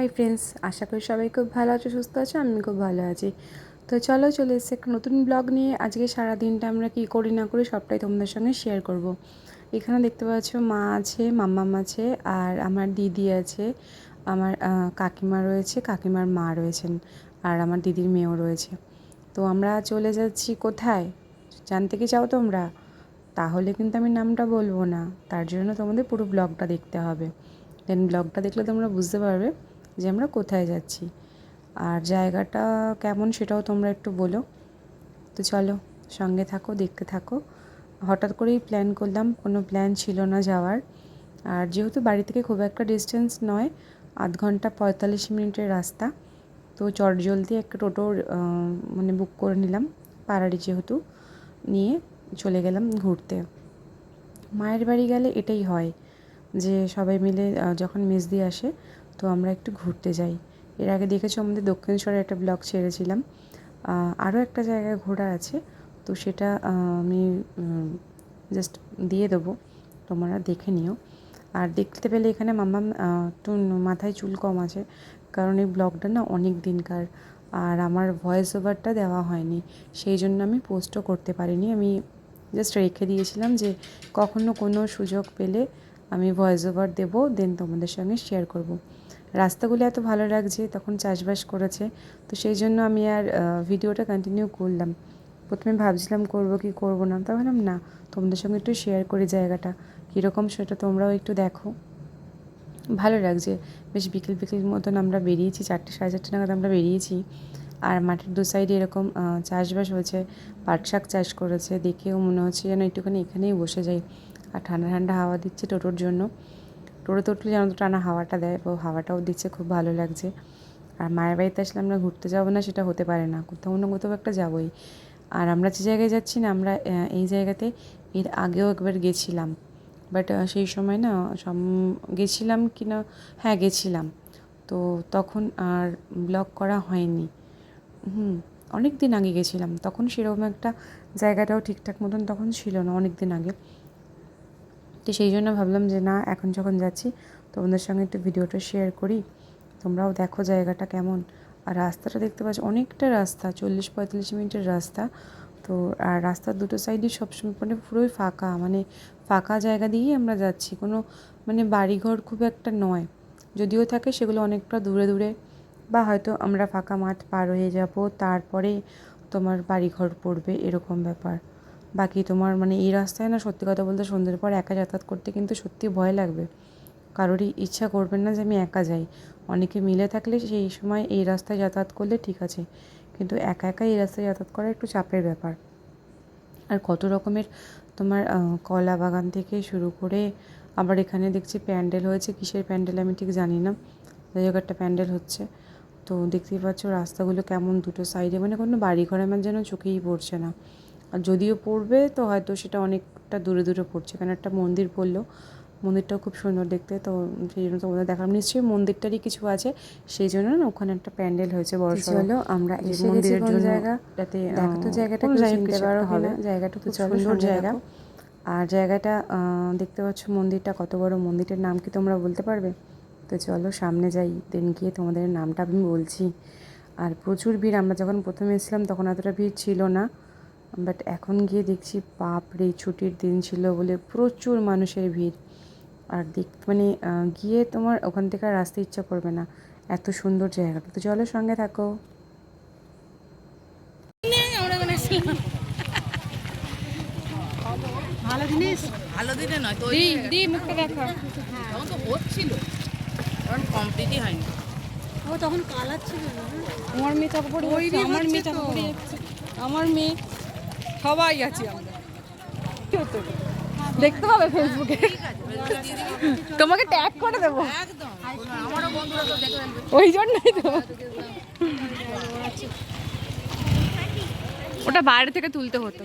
Hi friends আশা করি সবাই খুব ভালো আছো, সুস্থ আছো আমি খুব ভালো আছি। তো চলো চলে এসেছি একটা নতুন ব্লগ নিয়ে। আজকে সারা দিনটা আমরা কী করি না করি সবটাই তোমাদের সঙ্গে শেয়ার করব। এখানে দেখতে পাচ্ছ মা আছে মাম্মাম আছে, আর আমার দিদি আছে, আমার কাকিমা রয়েছে, কাকিমার মা রয়েছেন, আর আমার দিদির মেয়েও রয়েছে। তো আমরা চলে যাচ্ছি কোথায়? জানতে কি চাও তোমরা? তাহলে কিন্তু আমি নামটা বলব না, তার জন্য তোমাদের পুরো ব্লগটা দেখতে হবে। দেন ব্লগটা দেখলে তোমরা বুঝতে পারবে। যে আমরা কোথায় যাচ্ছি। আর জায়গাটা কেমন সেটাও তোমরা একটু বলো। তো চলো, সঙ্গে থাকো, দেখতে থাকো। হঠাৎ করেই প্ল্যান করলাম, কোনো প্ল্যান ছিল না যাওয়ার। আর যেহেতু বাড়ি থেকে খুব একটা ডিস্টেন্স নয়, আধ ঘণ্টা পঁয়তাল্লিশ মিনিটের রাস্তা, তো চটজলদি একটা টোটো মানে বুক করে নিলাম পাড়ারি যেহেতু, নিয়ে চলে গেলাম ঘুরতে। মায়ের বাড়ি গেলে এটাই হয় যে সবাই মিলে যখন মেজদি আসে তো আমরা একটু ঘুরতে যাই। এর আগে দেখেছ আমাদের দক্ষিণেশ্বরে একটা ব্লগ ছেড়েছিলাম। আরও একটা জায়গায় ঘোরা আছে। তো সেটা আমি জাস্ট দিয়ে দেবো। তোমরা দেখে নিও। আর দেখতে পেলে এখানে মাম্মা একটু মাথায় চুল কম আছে। কারণ এই ব্লগটা না অনেক দিনকার। আর আমার ভয়েস ওভারটা দেওয়া হয়নি। সেই জন্য আমি পোস্টও করতে পারিনি। আমি জাস্ট রেখে দিয়েছিলাম যে কখনো কোনো সুযোগ পেলে আমি ভয়েস ওভার দেবো দেন তোমাদের সঙ্গে শেয়ার করব। রাস্তাগুলো এত ভালো লাগছে, তখন চাষবাস করেছে। তো সেই জন্য আমি আর ভিডিওটা কন্টিনিউ করলাম। প্রথমে ভাবছিলাম করব কি করব না, তা ভাবলাম না, তোমাদের সঙ্গে একটু শেয়ার করি জায়গাটা। কীরকম সেটা তোমরাও একটু দেখো। ভালো লাগছে। বেশ বিকেল বিকেল মতন আমরা বেরিয়েছি, চারটে সাড়ে চারটে নাগাদ আমরা বেরিয়েছি। আর মাঠের দু সাইডে এরকম চাষবাস হয়েছে, পাট শাক চাষ করেছে, দেখেও মনে হচ্ছে যেন একটুখানি এখানেই বসে যাই। আর ঠান্ডা ঠান্ডা হাওয়া দিচ্ছে টোটোর জন্য। টোটোতে উঠলে যেন টানা হাওয়াটা দেয় ও হাওয়াটাও দিচ্ছে, খুব ভালো লাগছে। আর মায়ের বাড়িতে আসলে আমরা ঘুরতে যাব না, সেটা হতে পারে না। কোথাও না কোথাও একটা যাবোই। আর আমরা যে জায়গায় যাচ্ছি না, আমরা এই জায়গাতে এর আগেও একবার গেছিলাম। বাট সেই সময় না, সম, গেছিলাম কি না হ্যাঁ গেছিলাম। তো তখন আর ব্লগ করা হয়নি। হুম অনেক দিন আগে গেছিলাম। তখন সেরকম একটা জায়গাটাও ঠিকঠাক মতন তখন ছিল না অনেক দিন আগে। তো সেই জন্য ভাবলাম যে না, এখন যখন যাচ্ছি তোমাদের সঙ্গে একটু ভিডিওটা শেয়ার করি। তোমরাও দেখো জায়গাটা কেমন। আর রাস্তাটা দেখতে পাচ্ছ, অনেকটা রাস্তা চল্লিশ পঁয়তাল্লিশ মিনিটের রাস্তা। তো, আর রাস্তার দুটো সাইডই সবসময় মানে পুরোই ফাঁকা মানে ফাঁকা জায়গা দিয়েই আমরা যাচ্ছি। কোনো মানে বাড়িঘর খুব একটা নয়। যদিও থাকে সেগুলো অনেকটা দূরে দূরে। বা হয়তো আমরা ফাঁকা মাঠ পার হয়ে যাব, তারপরে তোমার বাড়িঘর পড়বে, এরকম ব্যাপার। বাকি তোমার মানে এই রাস্তায় না সত্যি কথা বলতে সন্ধ্যের পর একা যাতায়াত করতে কিন্তু সত্যি ভয় লাগবে। কারোরই ইচ্ছা করবেন না যে আমি একা যাই। অনেকে মিলে থাকলে সেই সময় এই রাস্তায় যাতায়াত করলে ঠিক আছে। কিন্তু একা একা এই রাস্তায় যাতায়াত করা একটু চাপের ব্যাপার। আর কত রকমের তোমার কলা বাগান থেকে শুরু করে আবার এখানে দেখছি প্যান্ডেল হয়েছে। কিসের প্যান্ডেল আমি ঠিক জানি না। যাই হোক, একটা প্যান্ডেল হচ্ছে। তো দেখতেই পাচ্ছ রাস্তাগুলো কেমন দুটো সাইডে মানে কোনো বাড়ি ঘর আমার যেন চোখেই পড়ছে না। আর যদিও পড়বে তো হয়তো সেটা অনেকটা দূরে দূরে পড়ছে। কারণ একটা মন্দির পড়ল মন্দিরটাও খুব সুন্দর দেখতে তো সেই জন্য তোমাদের দেখালাম। নিশ্চয়ই মন্দিরটারই কিছু আছে সেই জন্য না ওখানে একটা প্যান্ডেল হয়েছে বড় চলো আমরা এই মন্দিরের জন্য যাতে দেখো তো জায়গাটা চিনতে পারো হবে। খুব সুন্দর জায়গা। আর জায়গাটা আহ, দেখতে পাচ্ছ মন্দিরটা কত বড় মন্দিরটার নাম কি তোমরা বলতে পারবে? তো চলো সামনে যাই দেন গিয়ে তোমাদের নামটা আমি বলছি। আর প্রচুর ভিড় আমরা যখন প্রথমে এসেছিলাম তখন এতটা ভিড় ছিল না। বাট এখন গিয়ে দেখছি বাপরে ছুটির দিন ছিল বলে প্রচুর মানুষের ভিড়। আর দেখ মানে গিয়ে তোমার ওখান থেকে আর আসতে ইচ্ছা করবে না। এত সুন্দর জায়গাটা। তো চলো সঙ্গে থাকো। ভালো জিনিস? ভালো দিনে নয় তো দি দি মুখটা দেখা। তখন তো হচ্ছিল কারণ কমপ্লিটই হয়নি। ও তখন কালার ছিল না? আমার মেয়ে আমার মেয়ে আমার মেয়ে সবাই আছি আমরা। দেখতে হবে ফেসবুকে তোমাকে ট্যাগ করে দেবো। ওই জন্যই তো। ওটা বাইরে থেকে তুলতে হতো।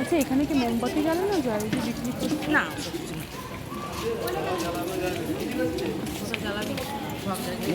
আচ্ছা এখানে কি মোমবাতি জ্বালে না জল বিক্রি করছে। না। Yeah.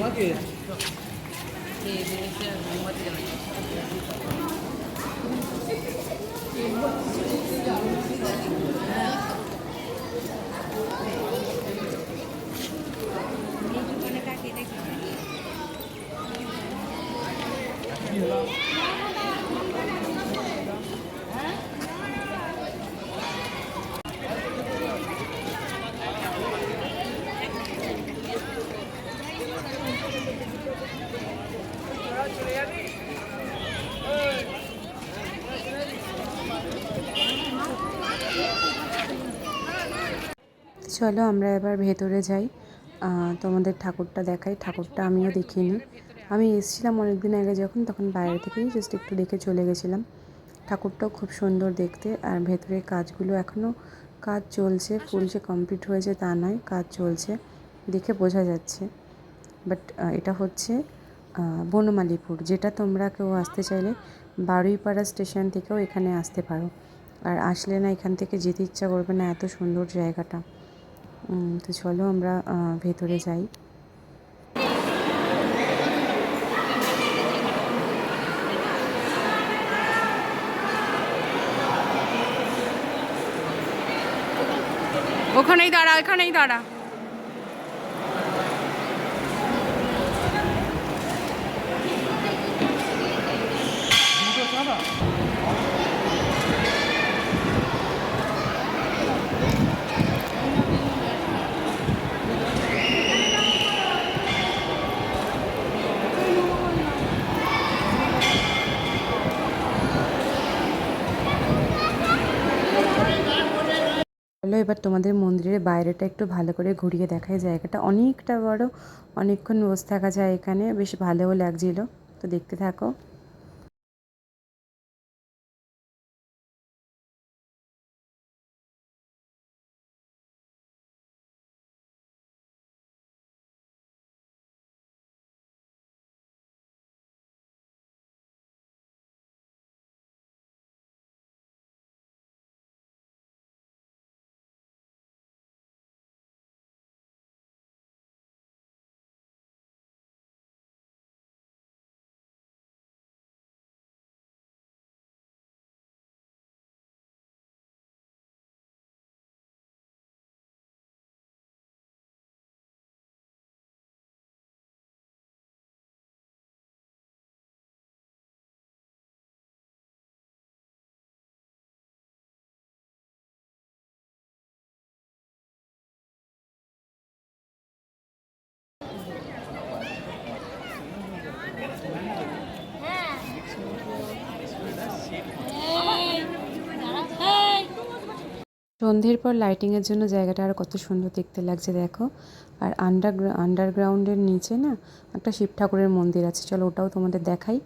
চলো আমরা এবার ভেতরে যাই। তোমাদের ঠাকুরটা দেখাই। ঠাকুরটা আমিও দেখিনি। আমি এসেছিলাম অনেক দিন আগে যখন, তখন বাইরে থেকেই জাস্ট একটু দেখে চলে গেছিলাম। ঠাকুরটাও খুব সুন্দর দেখতে। আর ভেতরে কাজগুলো এখনও কাজ চলছে। ফুল যে কমপ্লিট হয়েছে তা নয়, কাজ চলছে। দেখে বোঝা যাচ্ছে। বাট এটা হচ্ছে বনমালীপুর। যেটা তোমরা কেউ আসতে চাইলে বারুইপাড়া স্টেশন থেকেও এখানে আসতে পারো। আর আসলে না এখান থেকে যেতে ইচ্ছা করবে না, এত সুন্দর জায়গাটা। তো চলো আমরা ভেতরে যাই। ওখানেই দাঁড়া ওখানেই দাঁড়া। এবার তোমাদের মন্দিরের বাইরেটা একটু ভালো করে ঘুরিয়ে দেখায় জায়গাটা অনেকটা বড়, অনেকক্ষণ বসে থাকা যায় এখানে। বেশ ভালোও লাগছিল। তো দেখতে থাকো। সন্ধ্যের পর লাইটিংয়ের জন্য জায়গাটা আর কত সুন্দর দেখতে লাগছে, দেখো। আর আন্ডার আন্ডারগ্রাউন্ডের নিচে না একটা শিব ঠাকুরের মন্দির আছে, চলো ওটাও তোমাদের দেখাই।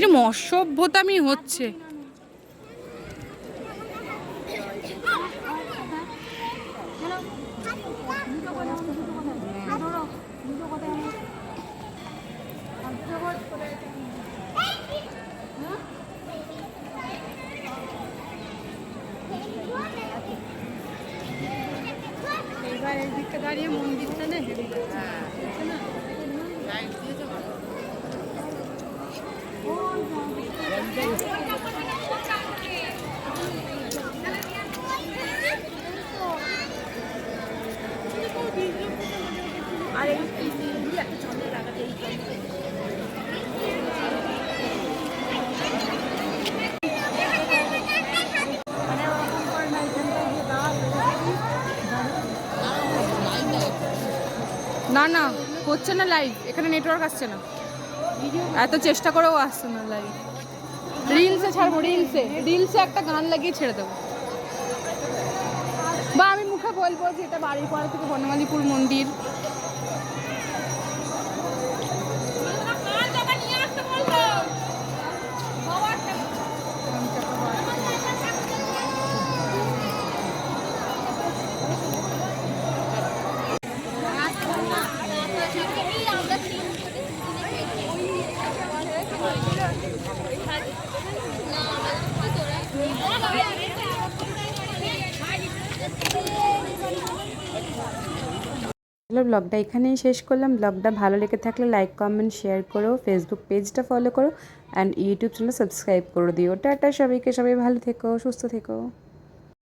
কিরম অসভ্যতামি হচ্ছে। এবার এই দিকটা দাঁড়িয়ে মন্দিরটা না না না, হচ্ছে না লাইভ এখানে নেটওয়ার্ক আসছে না। এত চেষ্টা করেও আসছে না লাইভ রিলসে ছাড়বো রিলসে রিলসে একটা গান লাগিয়ে ছেড়ে দেবো। বা আমি মুখে বলব যে এটা বাড়ির পাড়া থেকে বনমালীপুর মন্দির। চলো ব্লগটা এখানেই শেষ করলাম। ব্লগটা ভালো লেগে থাকলে লাইক কমেন্ট শেয়ার করো ফেসবুক পেজটা ফলো করো অ্যান্ড ইউটিউব চ্যানেল সাবস্ক্রাইব করে দিও। টাটা সবাইকে, সবাই ভালো থেকো, সুস্থ থেকো।